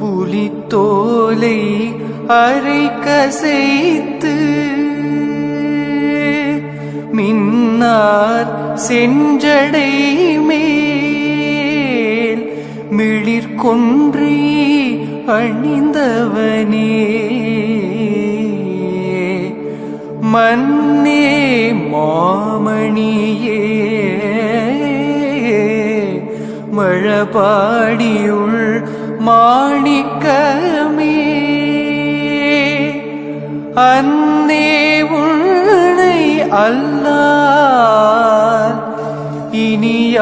புலித்தோலை அரை கசைத்து மின்னார் செஞ்சடை மேல் மிளிர்கொன்றி அணிந்தவனே. மன்னே மாமணியே மழபாடியுள் மாணிக்கமே. அன்னே உன்னை அல்லால் இனி